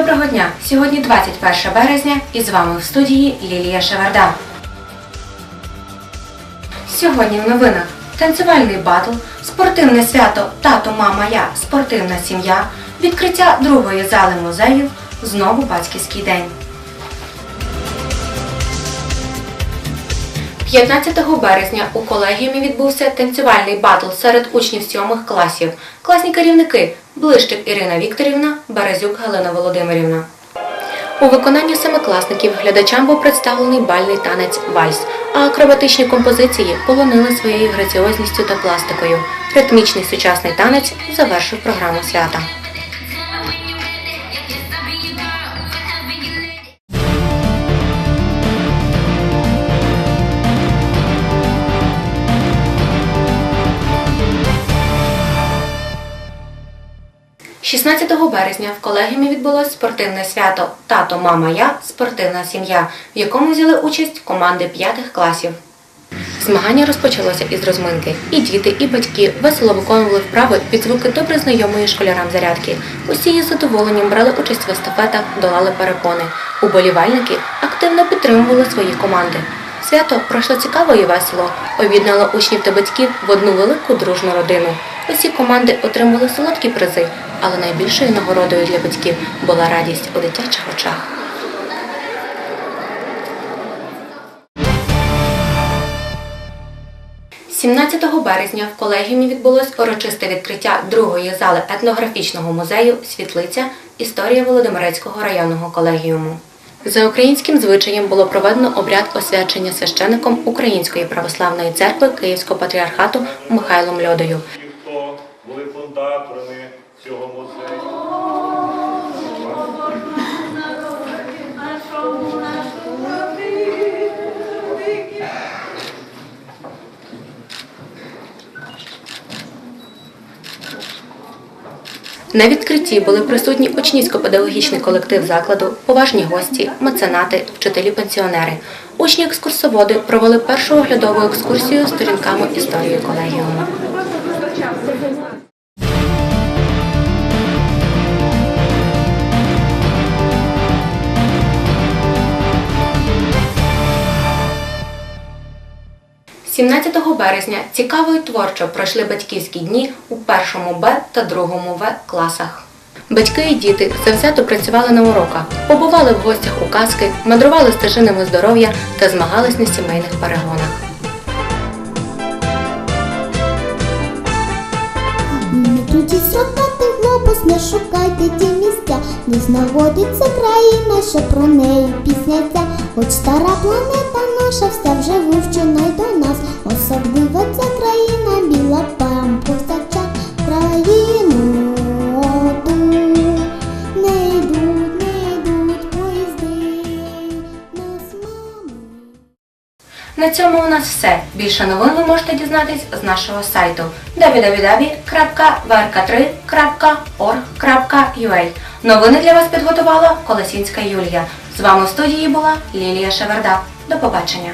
Доброго дня! Сьогодні 21 березня і з вами в студії Лілія Шеварда. Сьогодні в новинах танцювальний батл, спортивне свято Тато, мама, я, спортивна сім'я, відкриття другої зали музею, знову батьківський день. 15 березня у колегіумі відбувся танцювальний батл серед учнів сьомих класів. Класні керівники Блищик Ірина Вікторівна, Березюк Галина Володимирівна. У виконанні семикласників глядачам був представлений бальний танець вальс, а акробатичні композиції полонили своєю граціозністю та пластикою. Ритмічний сучасний танець завершив програму свята. – 16 березня в колегіумі відбулось спортивне свято Тато, мама, я спортивна сім'я, в якому взяли участь команди п'ятих класів. Змагання розпочалося із розминки. І діти, і батьки весело виконували вправи під звуки добре знайомої школярам зарядки. Усі із задоволенням брали участь в естафетах, долали перепони. Уболівальники активно підтримували свої команди. Свято пройшло цікаво і весело, об'єднало учнів та батьків в одну велику дружну родину. Усі команди отримали солодкі призи, але найбільшою нагородою для батьків була радість у дитячих очах. – 17 березня в колегіумі відбулось урочисте відкриття другої зали етнографічного музею Світлиця Історія Володимирецького районного колегіуму. За українським звичаєм було проведено обряд освячення священиком Української православної церкви Київського патріархату Михайлом Льодою. Фундаторами цього музею. На відкритті були присутні учнівсько-педагогічний колектив закладу, поважні гості, меценати, вчителі-пенсіонери. Учні-екскурсоводи провели першу оглядову екскурсію сторінками історії колегіуму. – 17 березня цікаво і творчо пройшли батьківські дні у першому Б та другому В класах. Батьки і діти завзято працювали на уроках, побували в гостях у казки, мандрували стежинами здоров'я та змагались на сімейних перегонах. Не крутіть ротати глобус, не шукайте місця, не знаходиться країна, що про неї пісняться. Хоч стара планета наша вся вже вивчена й до нас. Особливо ця країна біла пампусача країну ту. Не поїзди, нас мами. На цьому у нас все. Більше новин ви можете дізнатись з нашого сайту www.vrk3.org.ua. Новини для вас підготувала Колесінська Юлія. З вами в студії була Лілія Шеверда. До побачення.